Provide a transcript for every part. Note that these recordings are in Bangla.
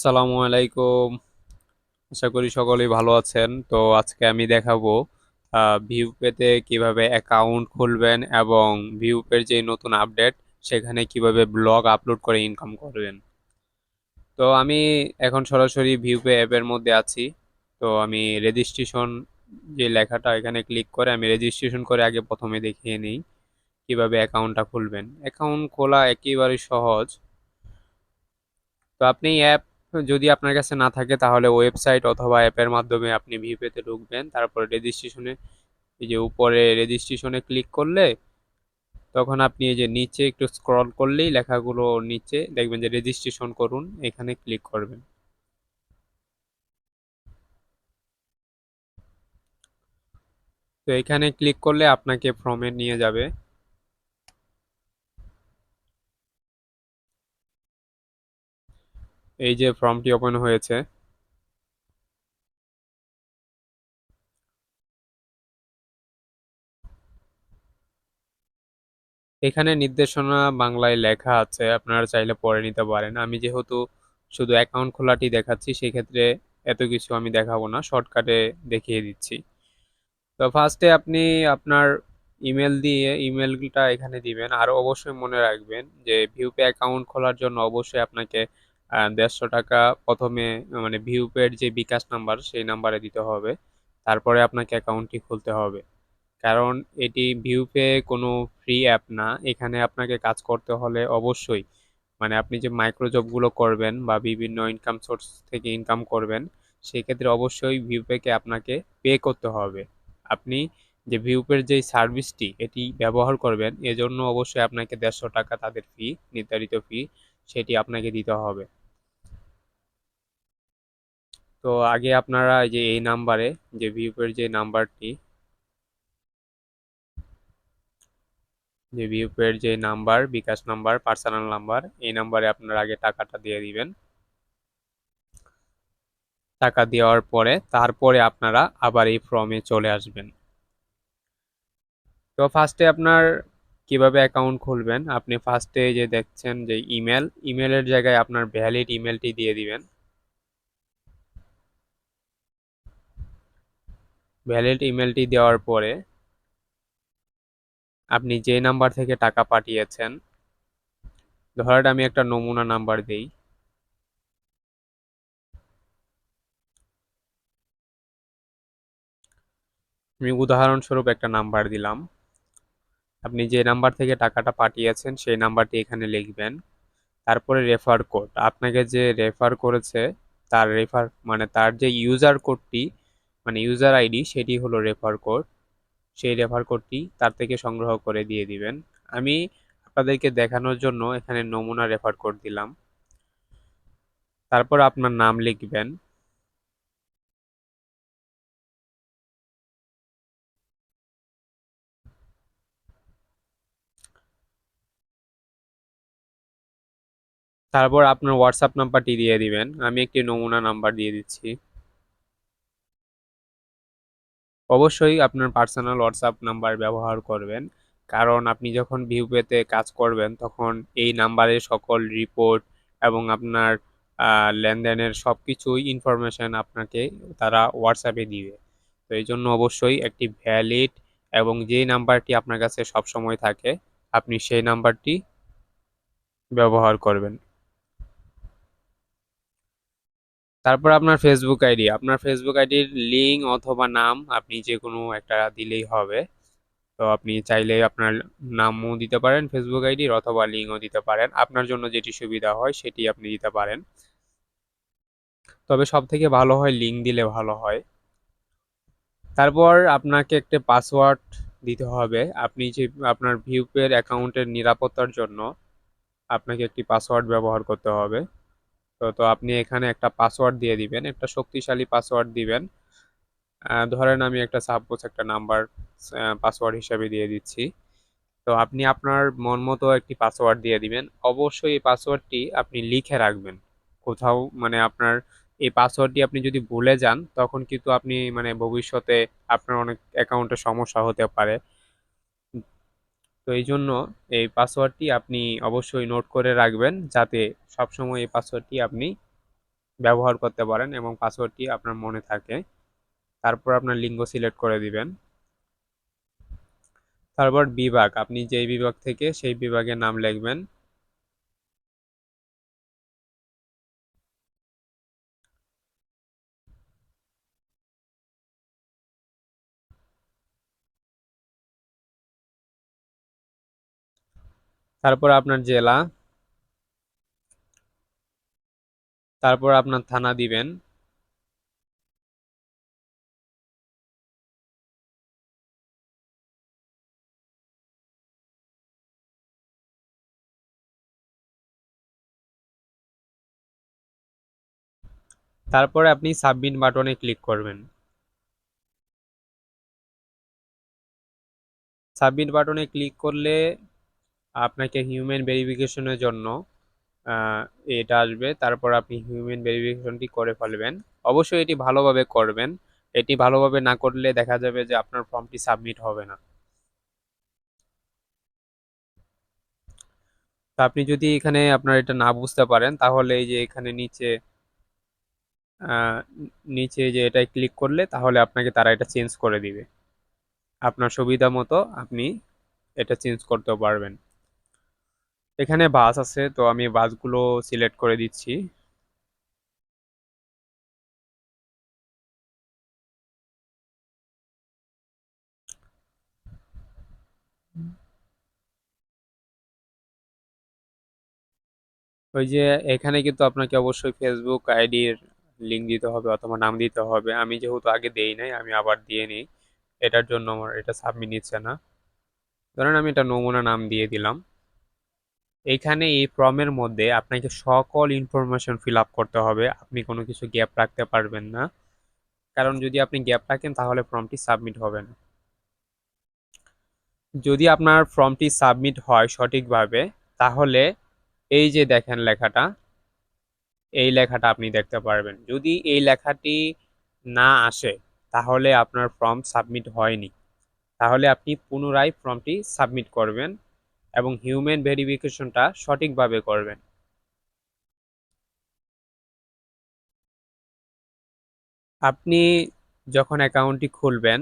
আসসালামু আলাইকুম। আশা করি সকলেই ভালো আছেন। তো আজকে আমি দেখাবো ভিউ পেতে কীভাবে অ্যাকাউন্ট খুলবেন এবং ভিউ পের যে নতুন আপডেট সেখানে কীভাবে ব্লগ আপলোড করে ইনকাম করবেন। তো আমি এখন সরাসরি ভিউ পে অ্যাপের মধ্যে আছি। তো আমি রেজিস্ট্রেশন যে লেখাটা এখানে ক্লিক করে, আমি রেজিস্ট্রেশন করে আগে প্রথমে দেখিয়ে নিই কীভাবে অ্যাকাউন্টটা খুলবেন। অ্যাকাউন্ট খোলা একেবারে সহজ। তো আপনি অ্যাপ যদি আপনার কাছে না থাকে তাহলে ওয়েবসাইট অথবা অ্যাপের মাধ্যমে আপনি ভিপিতে ঢুকবেন, তারপরে রেজিস্ট্রেশনে এই যে উপরে রেজিস্ট্রেশনে ক্লিক করলে তখন আপনি এই যে নিচে একটু স্ক্রল করলেই লেখাগুলো নিচে দেখবেন যে রেজিস্ট্রেশন করুন, এখানে ক্লিক করবেন। তো এখানে ক্লিক করলে আপনাকে ফর্মে নিয়ে যাবে। এই যে ফর্মটি ওপেন হয়েছে। এখানে নির্দেশনা বাংলায় লেখা আছে, আপনারা চাইলে পড়ে নিতে পারেন। আমি যেহেতু শুধু অ্যাকাউন্ট খোলাটি দেখাচ্ছি, সেক্ষেত্রে এত কিছু আমি দেখাবো না শর্টকাটে দেখিয়ে দিচ্ছি। তো ফার্স্টে আপনি আপনার ইমেল দিয়ে ইমেলটা এখানে দিবেন। আর অবশ্যই মনে রাখবেন যে ভিউপে অ্যাকাউন্ট খোলার জন্য অবশ্যই আপনাকে দেড়শো টাকা প্রথমে মানে ভিউপের যে বিকাশ নাম্বার সেই নাম্বারে দিতে হবে। তারপরে আপনাকে অ্যাকাউন্টটি খুলতে হবে। কারণ এটি ভিউ ভিউপে কোনো ফ্রি অ্যাপ না। এখানে আপনাকে কাজ করতে হলে অবশ্যই মানে আপনি যে মাইক্রো জবগুলো করবেন বা বিভিন্ন ইনকাম সোর্স থেকে ইনকাম করবেন, সেক্ষেত্রে অবশ্যই ভিউপেকে আপনাকে পে করতে হবে। আপনি যে ভিউপের যে সার্ভিসটি এটি ব্যবহার করবেন, এজন্য অবশ্যই আপনাকে দেড়শো টাকা তাদের ফি নির্ধারিত ফি সেটি আপনাকে দিতে হবে। তো আগে আপনারা যে এই নাম্বারে, যে ভিউপের যে নাম্বারটি, যে ভিউপের যে number, bKash number personal number, এই নাম্বারে আপনারা আগে টাকাটা দিয়ে দিবেন। টাকা দেওয়ার পরে তারপরে আপনারা আবার এই ফর্মে চলে আসবেন। তো ফার্স্টে আপনার কীভাবে অ্যাকাউন্ট খুলবেন? আপনি ফার্স্টে যে দেখছেন যে ইমেল ইমেলের জায়গায় আপনার ভ্যালিড ইমেলটি দিয়ে দিবেন। ভ্যালিড ইমেলটি দেওয়ার পরে আপনি যে নাম্বার থেকে টাকা পাঠিয়েছেন, ধরেন আমি একটা নমুনা নাম্বার দেই। আমি উদাহরণস্বরূপ একটা নাম্বার দিলাম। আপনি যে নাম্বার থেকে টাকাটা পাঠিয়েছেন, সেই নাম্বারটি এখানে লিখবেন। তারপরে রেফার কোড আপনাকে যে রেফার করেছে, তার রেফার মানে তার যে ইউজার কোডটি মানে ইউজার আইডি সেটি হলো রেফার কোড সেই রেফার কোডটি তার থেকে সংগ্রহ করে দিয়ে দিবেন। আমি আপনাদেরকে দেখানোর জন্য এখানে নমুনা রেফার কোড দিলাম। তারপর আপনার নাম লিখবেন। তারপর আপনার হোয়াটসঅ্যাপ নাম্বারটি দিয়ে দিবেন। আমি একটি নমুনা নাম্বার দিয়ে দিচ্ছি। অবশ্যই আপনার পার্সোনাল হোয়াটসঅ্যাপ নাম্বার ব্যবহার করবেন। কারণ আপনি যখন ভিউ পেতে কাজ করবেন, তখন এই নাম্বারে সকল রিপোর্ট এবং আপনার লেনদেনের সব কিছুই ইনফরমেশান আপনাকে তারা হোয়াটসঅ্যাপে দিবে। তো এই জন্য অবশ্যই একটি ভ্যালিড এবং যেই নাম্বারটি আপনার কাছে সবসময় থাকে, আপনি সেই নাম্বারটি ব্যবহার করবেন। তারপর আপনার ফেসবুক আইডি আপনার ফেসবুক আইডির লিঙ্ক অথবা নাম আপনি যে কোনো একটা দিলেই হবে। তো আপনি চাইলে আপনার নামও দিতে পারেন ফেসবুক আইডির অথবা লিঙ্কও দিতে পারেন। আপনার জন্য যেটি সুবিধা হয় সেটি আপনি দিতে পারেন। তবে সব থেকে ভালো হয় লিঙ্ক দিলে ভালো হয়। তারপর আপনাকে একটা পাসওয়ার্ড দিতে হবে। আপনি যে আপনার ভিউপের অ্যাকাউন্টের নিরাপত্তার জন্য আপনাকে একটি পাসওয়ার্ড ব্যবহার করতে হবে। তো আপনি এখানে একটা পাসওয়ার্ড দিয়ে দিবেন, একটা শক্তিশালী পাসওয়ার্ড দিবেন। ধরেন আমি একটা সাপোজ একটা নাম্বার পাসওয়ার্ড হিসাবে দিয়ে দিচ্ছি। তো আপনি আপনার মন মতো একটি পাসওয়ার্ড দিয়ে দিবেন। অবশ্যই এই পাসওয়ার্ডটি আপনি লিখে রাখবেন। কোথাও মানে আপনার এই পাসওয়ার্ডটি আপনি যদি ভুলে যান, তখন কিন্তু আপনি মানে ভবিষ্যতে আপনার অনেক অ্যাকাউন্টে সমস্যা হতে পারে। তো এই জন্য এই পাসওয়ার্ডটি আপনি অবশ্যই নোট করে রাখবেন যাতে সবসময় এই পাসওয়ার্ডটি আপনি ব্যবহার করতে পারেন এবং পাসওয়ার্ডটি আপনার মনে থাকে। তারপর আপনার লিঙ্গ সিলেক্ট করে দিবেন। তারপর বিভাগ, আপনি যেই বিভাগ থেকে সেই বিভাগের নাম লিখবেন। তারপর আপনার জেলা। তারপর আপনার থানা দিবেন। তারপরে আপনি সাবমিট বাটনে ক্লিক করবেন। সাবমিট বাটনে ক্লিক করলে আপনাকে হিউম্যান ভেরিফিকেশনের জন্য এটা আসবে। তারপর আপনি হিউম্যান ভেরিফিকেশনটি করে ফেলবেন। অবশ্যই এটি ভালোভাবে করবেন। এটি ভালোভাবে না করলে দেখা যাবে যে আপনার ফর্মটি সাবমিট হবে না। তা আপনি যদি এখানে আপনার এটা না বুঝতে পারেন, তাহলে এই যে এখানে নিচে নিচে যে এটাই ক্লিক করলে, তাহলে আপনাকে তারা এটা চেঞ্জ করে দিবে। আপনার সুবিধা মতো আপনি এটা চেঞ্জ করতে পারবেন। এখানে বাস আছে, তো আমি বাসগুলো সিলেক্ট করে দিচ্ছি। ওই যে এখানে কিন্তু আপনাকে অবশ্যই ফেসবুক আইডির লিঙ্ক দিতে হবে অথবা নাম দিতে হবে। আমি যেহেতু আগে দেই নাই, আমি আবার দিয়ে নিই। এটার জন্য আমার, এটা সাবমিট নিচ্ছে না। ধরেন আমি এটা নমুনা নাম দিয়ে দিলাম। এইখানে এই ফর্মের মধ্যে আপনাকে সকল ইনফরমেশন ফিল আপ করতে হবে। আপনি কোনো কিছু গ্যাপ রাখতে পারবেন না। কারণ যদি আপনি গ্যাপ রাখেন, তাহলে ফর্মটি সাবমিট হবে না। যদি আপনার ফর্মটি সাবমিট হয় সঠিকভাবে, তাহলে এই যে দেখেন লেখাটা, এই লেখাটা আপনি দেখতে পারবেন। যদি এই লেখাটি না আসে, তাহলে আপনার ফর্ম সাবমিট হয়নি। তাহলে আপনি পুনরায় ফর্মটি সাবমিট করবেন। এবং হিউম্যান ভেরিফিকেশনটা সঠিকভাবে করবেন। আপনি যখন অ্যাকাউন্টটি খুলবেন,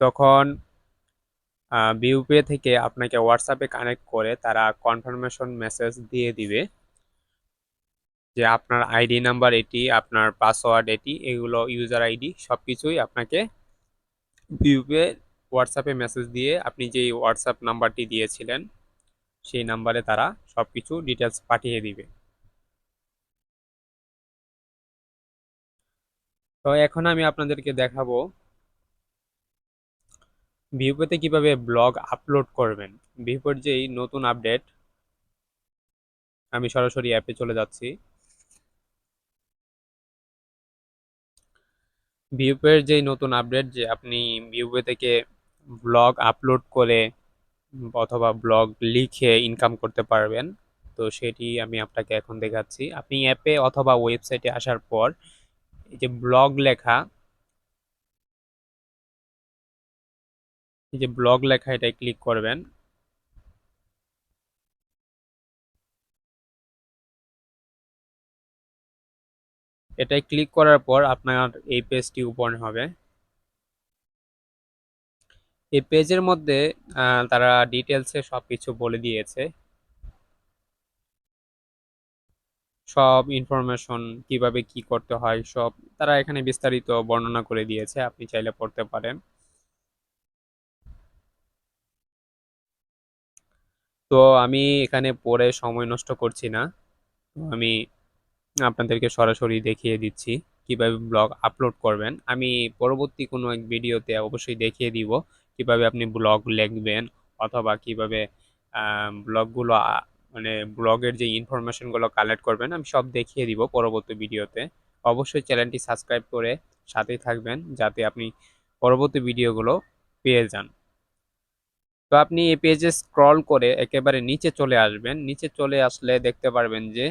তখন বিউপে থেকে আপনাকে হোয়াটসঅ্যাপে কানেক্ট করে তারা কনফার্মেশন মেসেজ দিয়ে দিবে যে আপনার আইডি নাম্বার এটি, আপনার পাসওয়ার্ড এটি, এগুলো ইউজার আইডি সব কিছুই আপনাকে বিউপে হোয়াটসঅ্যাপে মেসেজ দিয়ে আপনি যেই হোয়াটসঅ্যাপ নাম্বারটি দিয়েছিলেন, সেই নাম্বারে তারা সব কিছু ডিটেলস পাঠিয়ে দিবে। তো এখন আমি আপনাদেরকে দেখাবো ভিউপেতে কীভাবে ব্লগ আপলোড করবেন। ভিউপের যেই নতুন আপডেট আমি সরাসরি অ্যাপে চলে যাচ্ছি। ভিউপের যেই নতুন আপডেট যে আপনি ভিউপে থেকে ব্লগ আপলোড করে অথবা ব্লগ লিখে ইনকাম করতে পারবেন। তো সেটি আমি আপনাকে এখন দেখাচ্ছি। আপনি অ্যাপে অথবা ওয়েবসাইটে আসার পর এই যে ব্লগ লেখা, এই যে ব্লগ লেখা এটাই ক্লিক করবেন। এটাই ক্লিক করার পর আপনার এই পেজটি ওপেন হবে। এই পেজের মধ্যে তারা ডিটেলসে সব কিছু বলে দিয়েছে। সব ইনফরমেশন কীভাবে কি করতে হয়, সব তারা এখানে বিস্তারিত বর্ণনা করে দিয়েছে, আপনি চাইলে পড়তে পারেন। তো আমি এখানে পড়ে সময় নষ্ট করছি না। তো আমি আপনাদেরকে সরাসরি দেখিয়ে দিচ্ছি কীভাবে ব্লগ আপলোড করবেন। আমি পরবর্তী কোনো এক ভিডিওতে অবশ্যই দেখিয়ে দিব। কীভাবে আপনি ব্লগ লিখবেন অথবা কীভাবে ব্লগগুলো মানে ব্লগের যে ইনফরমেশনগুলো কালেক্ট করবেন, আমি সব দেখিয়ে দিব পরবর্তী ভিডিওতে। অবশ্যই চ্যানেলটি সাবস্ক্রাইব করে সাথেই থাকবেন যাতে আপনি পরবর্তী ভিডিওগুলো পেয়ে যান। তো আপনি এই পেজে স্ক্রল করে একেবারে নিচে চলে আসবেন। নিচে চলে আসলে দেখতে পারবেন যে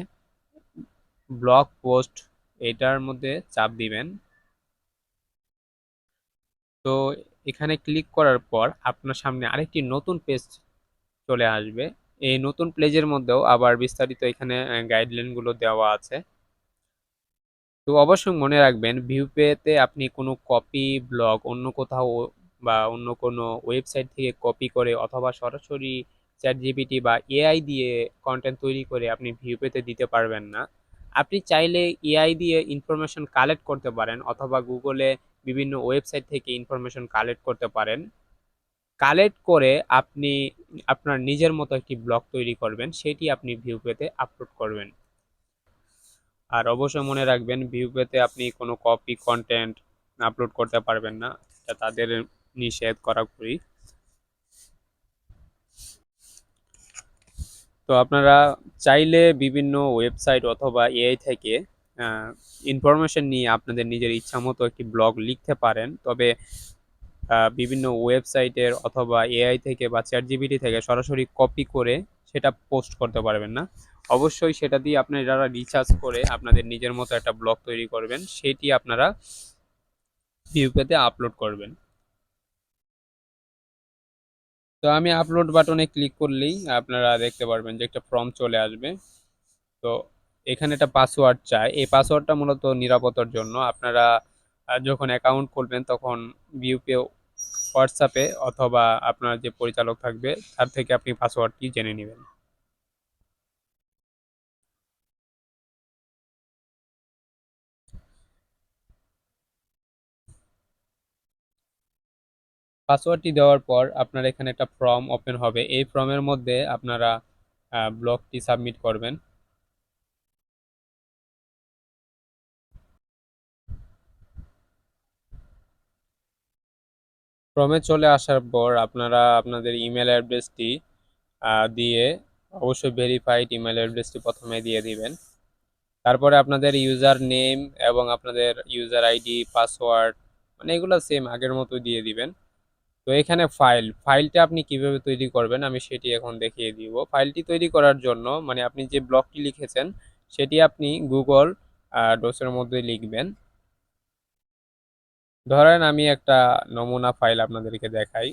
ব্লগ পোস্ট এটার মধ্যে চাপ দিবেন। তো এখানে ক্লিক করার পর আপনার সামনে আরেকটি নতুন পেজ চলে আসবে। এই নতুন পেজের মধ্যেও আবার বিস্তারিত এখানে গাইডলাইনগুলো দেওয়া আছে। তো অবশ্যই মনে রাখবেন ভিউপেতে আপনি কোনো কপি ব্লগ অন্য কোথাও বা অন্য কোনো ওয়েবসাইট থেকে কপি করে অথবা সরাসরি চ্যাট জিপিটি বা এআই দিয়ে কন্টেন্ট তৈরি করে আপনি আপনি ভিউপেতে দিতে পারবেন না। আপনি চাইলে এআই দিয়ে ইনফরমেশন কালেক্ট করতে পারেন অথবা গুগলে বিভিন্ন ওয়েবসাইট থেকে ইনফরমেশন কালেক্ট করতে পারেন। কালেক্ট করে আপনি আপনার নিজের মতো একটি ব্লগ তৈরি করবেন, সেটি আপনি ভিউপেতে আপলোড করবেন। আর অবশ্যই মনে রাখবেন ভিউপেতে আপনি কোনো কপি কন্টেন্ট আপলোড করতে পারবেন না, এটা তাদের নিষেধ করা করাকরি তো আপনারা চাইলে বিভিন্ন ওয়েবসাইট অথবা এআই থেকে ইনফরমেশন নিয়ে আপনাদের নিজের ইচ্ছা মতো একটি ব্লগ লিখতে পারেন। তবে বিভিন্ন ওয়েবসাইটের অথবা এআই থেকে বা চ্যাট জিবিটি থেকে সরাসরি কপি করে সেটা পোস্ট করতে পারবেন না। অবশ্যই সেটা দিয়ে আপনারা যারা রিচার্জ করে আপনাদের নিজের মতো একটা ব্লগ তৈরি করবেন, সেটি আপনারা ভিউপেতে আপলোড করবেন। তো আমি আপলোড বাটনে ক্লিক করলেই আপনারা দেখতে পারবেন যে একটা ফর্ম চলে আসবে। তো এখানে একটা পাসওয়ার্ড চাই। এই পাসওয়ার্ডটা মূলত নিরাপত্তার জন্য। আপনারা যখন অ্যাকাউন্ট খুলবেন তখন বিউপে হোয়াটসঅ্যাপে অথবা আপনার যে পরিচালক থাকবে, তার থেকে আপনি পাসওয়ার্ডটি জেনে নেবেন। পাসওয়ার্ডটি দেওয়ার পর আপনার এখানে একটা ফর্ম ওপেন হবে। এই ফর্মের মধ্যে আপনারা ব্লগটি সাবমিট করবেন। ফর্মে চলে আসার পর আপনারা আপনাদের ইমেল অ্যাড্রেসটি দিয়ে অবশ্যই ভেরিফাইড ইমেল অ্যাড্রেসটি প্রথমে দিয়ে দিবেন। তারপরে আপনাদের ইউজার নেম এবং আপনাদের ইউজার আইডি, পাসওয়ার্ড মানে এগুলো সেম আগের মতো দিয়ে দিবেন। তো এখানে ফাইল ফাইলটা আপনি কীভাবে তৈরি করবেন আমি সেটি এখন দেখিয়ে দিব। ফাইলটি তৈরি করার জন্য মানে আপনি যে ব্লগটি লিখেছেন, সেটি আপনি গুগল ডোসের মধ্যে লিখবেন। ধরেন আমি একটা নমুনা ফাইল আপনাদেরকে দেখাই।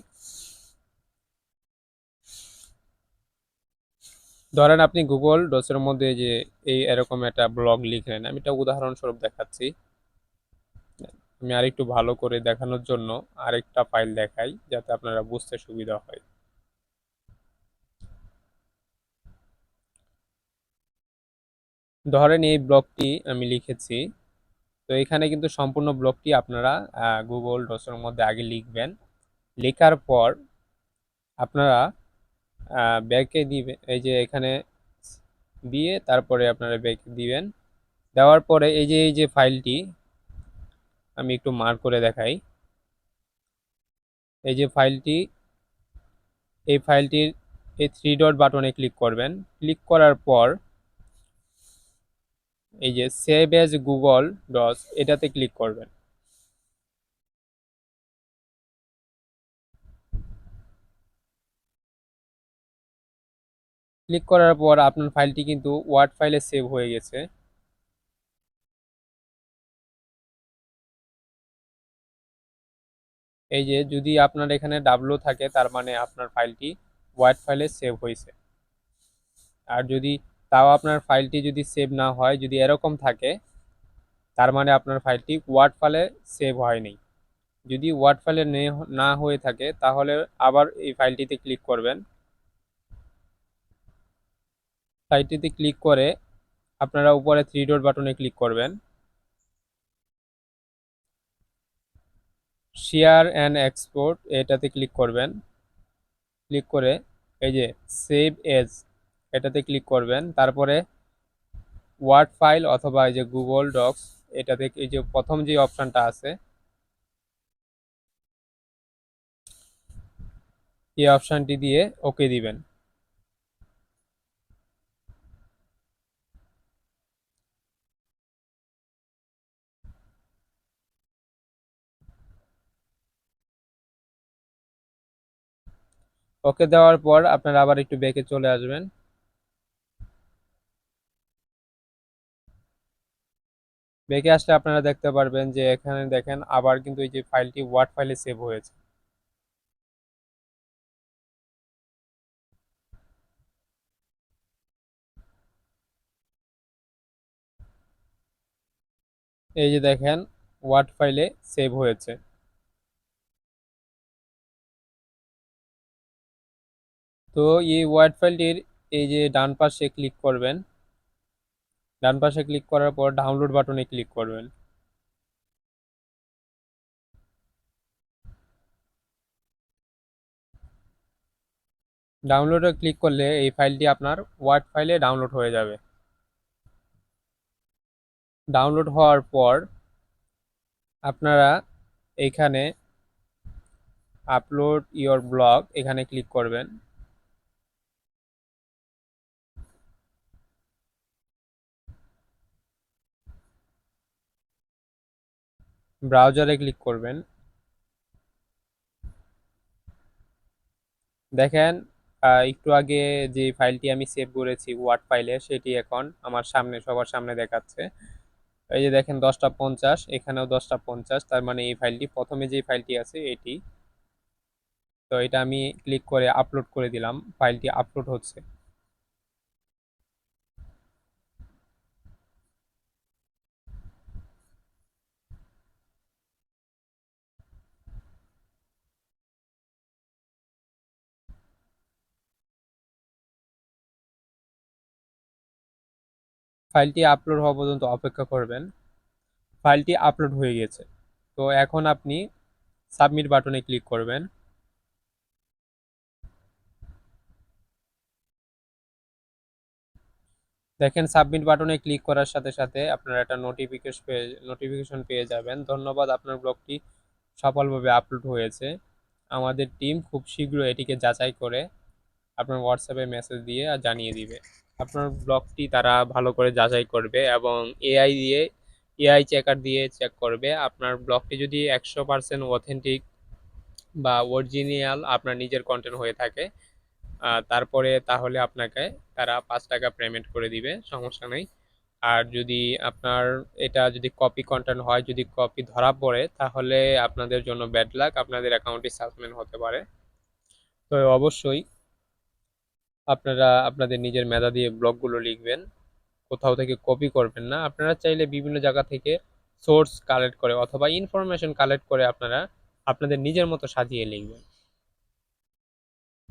ধরেন আপনি গুগল ডোসের মধ্যে যে এই এরকম একটা ব্লগ লিখলেন, আমি একটা উদাহরণস্বরূপ দেখাচ্ছি। আমি আরেকটু ভালো করে দেখানোর জন্য আরেকটা ফাইল দেখাই, যাতে আপনারা বুঝতে সুবিধা হয়। ধরেন এই ব্লগটি আমি লিখেছি। তো এখানে কিন্তু সম্পূর্ণ ব্লগটি আপনারা গুগল ডসের মধ্যে আগে লিখবেন। লেখার পর আপনারা ব্যাকে দিবেন এই যে এখানে দিয়ে তারপরে আপনারা ব্যাক দিবেন। দেওয়ার পরে এই যে এই যে ফাইলটি আমি একটু মার্ক করে দেখাই। এই যে ফাইলটি, এই ফাইলটির এই থ্রি ডট বাটনে ক্লিক করবেন। ক্লিক করার পর এই যে সেভ এজ গুগল ডস এটাতে ক্লিক করবেন। ক্লিক করার পর আপনার ফাইলটি কিন্তু ওয়ার্ড ফাইলে সেভ হয়ে গেছে। এই যে যদি আপনার এখানে ডাব্লু থাকে, তার মানে আপনার ফাইলটি ওয়ার্ড ফাইলে সেভ হয়েছে। আর যদি তাও আপনার ফাইলটি যদি সেভ না হয়, যদি এরকম থাকে, তার মানে আপনার ফাইলটি ওয়ার্ড ফাইলে সেভ হয়নি। যদি ওয়ার্ড ফাইলে না হয়ে থাকে, তাহলে আবার এই ফাইলটিতে ক্লিক করবেন। ফাইলটিতে ক্লিক করে আপনারা উপরে থ্রি ডট বাটনে ক্লিক করবেন। শেয়ার অ্যান্ড এক্সপোর্ট এটাতে ক্লিক করবেন। ক্লিক করে এই যে সেভ এজ এটাতে ক্লিক করবেন। তারপরে ওয়ার্ড ফাইল অথবা এই যে গুগল ডক্স এটাতে এই যে প্রথম যে অপশানটা আছে, এই অপশানটি দিয়ে ওকে দিবেন। ওকে দেওয়ার পর আপনারা আবার একটু বেঁকে চলে আসবেন। বেঁকে আসলে আপনারা দেখতে পারবেন যে এখানে দেখেন আবার কিন্তু এই যে ফাইলটি ওয়ার্ড ফাইলে সেভ হয়েছে। এই যে দেখেন ওয়ার্ড ফাইলে সেভ হয়েছে। তো এই ওয়ার্ড ফাইলটির এই যে ডান পাশে ক্লিক করবেন। ডান পাশে ক্লিক করার পর ডাউনলোড বাটনে ক্লিক করবেন। ডাউনলোডে ক্লিক করলে এই ফাইলটি আপনার ওয়ার্ড ফাইলে ডাউনলোড হয়ে যাবে। ডাউনলোড হওয়ার পর আপনারা এইখানে আপলোড ইওর ব্লগ এখানে ক্লিক করবেন। ব্রাউজারে ক্লিক করবেন। দেখেন একটু আগে যে ফাইলটি আমি সেভ করেছি ওয়ার্ড ফাইলে সেটি এখন আমার সামনে, সবার সামনে দেখাচ্ছে। এই যে দেখেন, দশটা পঞ্চাশ, এখানেও দশটা পঞ্চাশ, তার মানে এই ফাইলটি প্রথমে যে ফাইলটি আছে এটি। তো এটা আমি ক্লিক করে আপলোড করে দিলাম ফাইলটি আপলোড হচ্ছে। ফাইলটি আপলোড হওয়া পর্যন্ত অপেক্ষা করবেন। ফাইলটি আপলোড হয়ে গেছে। তো এখন আপনি সাবমিট বাটনে ক্লিক করবেন। দেখেন, সাবমিট বাটনে ক্লিক করার সাথে সাথে আপনারা একটা নোটিফিকেশন পেয়ে নোটিফিকেশন পেয়ে যাবেন। ধন্যবাদ, আপনার ব্লগটি সফলভাবে আপলোড হয়েছে। আমাদের টিম খুব শীঘ্র এটিকে যাচাই করে আপনার হোয়াটসঅ্যাপে মেসেজ দিয়ে আর জানিয়ে দিবে। আপনার ব্লগটি তারা ভালো করে যাচাই করবে এবং এআই দিয়ে এআই চেকার দিয়ে চেক করবে। আপনার ব্লগটি যদি একশো পার্সেন্ট অথেন্টিক বা অরিজিনাল আপনার নিজের কন্টেন্ট হয়ে থাকে তারপরে তাহলে আপনাকে তারা পাঁচ টাকা পেমেন্ট করে দিবে, সমস্যা নেই। আর যদি আপনার এটা যদি কপি কন্টেন্ট হয়, যদি কপি ধরা পড়ে, তাহলে আপনাদের জন্য ব্যাড লাক আপনাদের অ্যাকাউন্টটি সাসপেন্ড হতে পারে। তো অবশ্যই আপনারা আপনাদের নিজের মেধা দিয়ে ব্লগগুলো লিখবেন। কোথাও থেকে কপি করবেন না। আপনারা চাইলে বিভিন্ন জায়গা থেকে সোর্স কালেক্ট করে অথবা ইনফরমেশন কালেক্ট করে আপনারা আপনাদের নিজের মতো সাজিয়ে লিখবেন।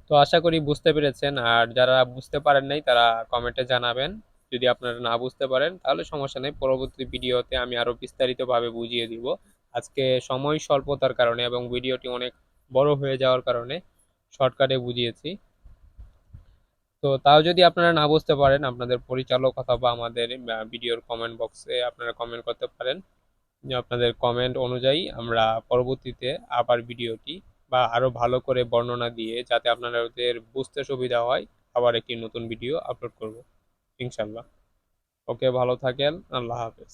তো আশা করি বুঝতে পেরেছেন। আর যারা বুঝতে পারেন নাই, তারা কমেন্টে জানাবেন। যদি আপনারা না বুঝতে পারেন, তাহলে সমস্যা নেই। পরবর্তী ভিডিওতে আমি আরও বিস্তারিতভাবে বুঝিয়ে দিব। আজকে সময় স্বল্পতার কারণে এবং ভিডিওটি অনেক বড় হয়ে যাওয়ার কারণে শর্টকাটে বুঝিয়েছি। তো তাও যদি আপনারা না বুঝতে পারেন আপনাদের পরিচালক অথবা আমাদের ভিডিওর কমেন্ট বক্সে আপনারা কমেন্ট করতে পারেন। আপনাদের কমেন্ট অনুযায়ী আমরা পরবর্তীতে আবার ভিডিওটি বা আরও ভালো করে বর্ণনা দিয়ে যাতে আপনাদের বুঝতে সুবিধা হয়, আবার একটি নতুন ভিডিও আপলোড করব। ইনশাল্লাহ ওকে, ভালো থাকেন। আল্লাহ হাফেজ।